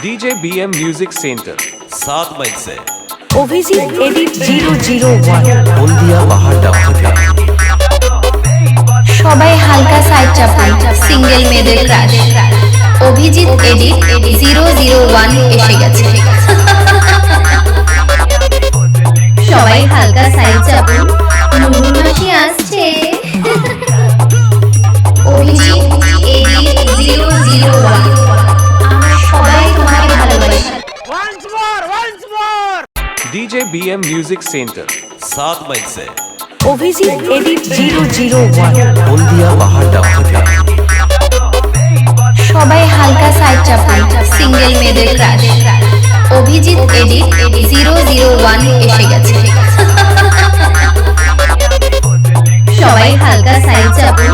DJ BM Music Center. सात mile से Abhijit edit zero zero one Haldia পাহাড় ডাক থেকে সবাই হালকা সাইড চাপুন সিঙ্গেল মেয়েদের crush Abhijit edit zero zero one এসে গেছে সবাই হালকা side চাপুন DJ BM Music Center. सात माइल से Abhijit edit zero zero one Haldia পাহাড় ডাক থেকে সবাই হালকা সাইড চাপুন সিঙ্গেল মেয়েদের crush Abhijit edit zero zero one এসে গেছে সবাই হালকা সাইড চাপুন